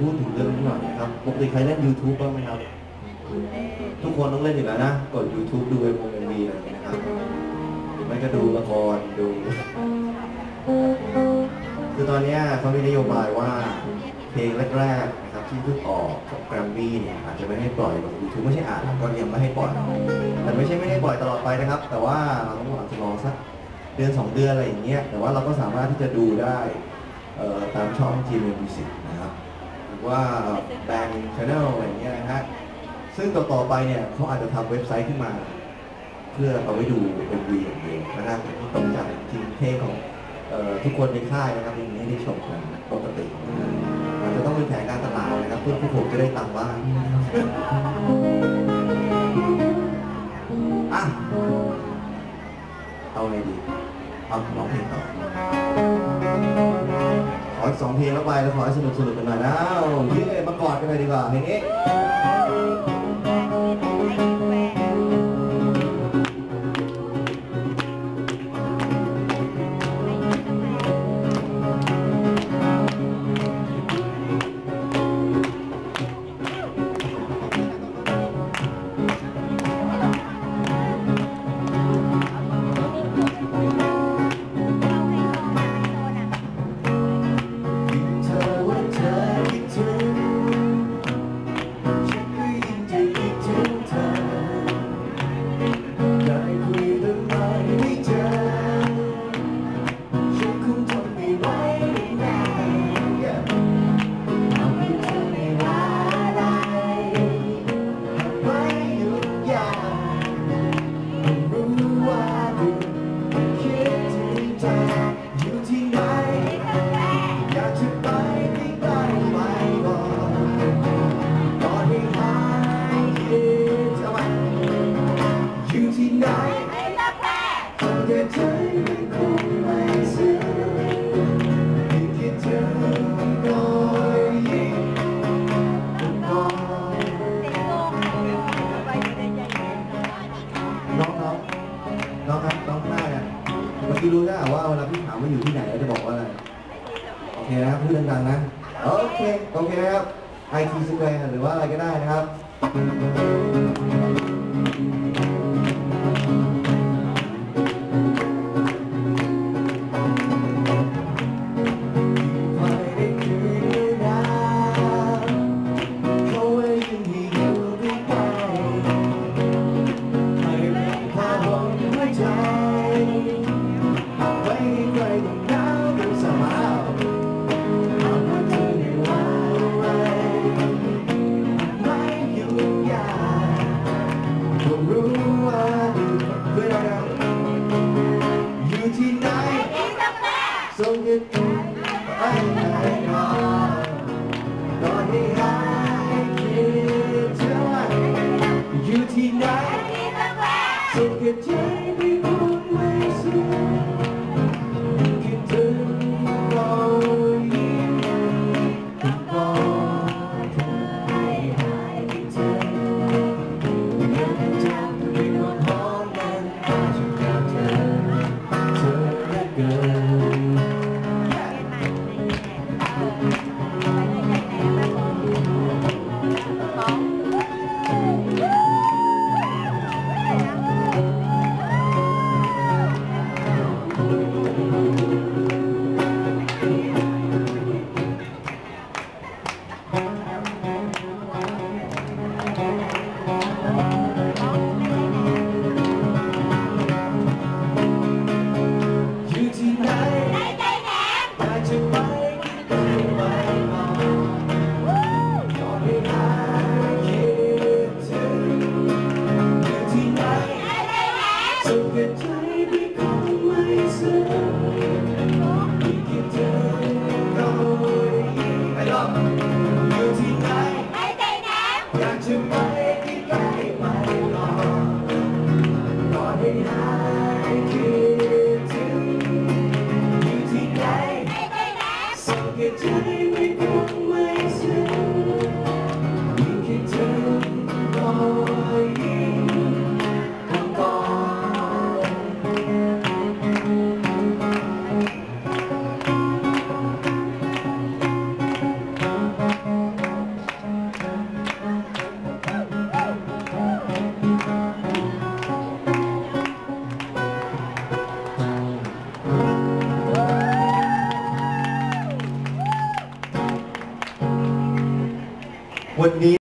พูดถึงเรื่องนี้หน่อยนะครับปกติใครเล่น YouTube บ้างไหมครับ ทุกคนต้องเล่นอยู่แล้วนะ กด YouTube ดูเอ็มวีอะไรนะครับ ไม่ก็ดูละครดู คือตอนนี้เขามีนโยบายว่าเพลงแรกๆนะครับที่เพิ่งออกของแกรมมี่เนี่ยอาจจะไม่ให้ปล่อยลง YouTube ไม่ใช่อาจก็ยังไม่ให้ปล่อย แต่ไม่ใช่ไม่ให้ปล่อยตลอดไปนะครับ แต่ว่าเราต้องอาจจะรอสักเดือนสองเดือนอะไรอย่างเงี้ยแต่ว่าเราก็สามารถที่จะดูได้ตามช่อง g m Music นะครับ รือว่าแบงค์ชาแนลอะไรเงี้ยนะฮะซึ่งต่อๆไปเนี่ยเขาอาจจะทำเว็บไซต์ขึ้นมา เพื่อเอาไว้ดูเป็นวีอย่างเดียวนะครับที่ต้องจากทีมเพของออทุกคนในค่ายนะครับมีให้ได้ชมกันปกติอาจจะต้องเป็นแผนการตลาดนะครับเพื่อผู้ผมจะได้ตังค์บ้าง ออีกสองเพลงแล้วไปแล้วขอให้สนุกสนุกกันหน่อยนะเอายืดมากอดกันเลยดีกว่าเพลงนี้ รู้นะว่าเวลาพี่ถามว่าอยู่ที่ไหนเราจะบอกว่าอะไร โอเคนะครับพูดดังๆนะ โอเค โอเคนะครับไอทีสแควร์หรือว่าอะไรก็ได้นะครับ อยู่ที่ไหนส่ ก่อ วันนี้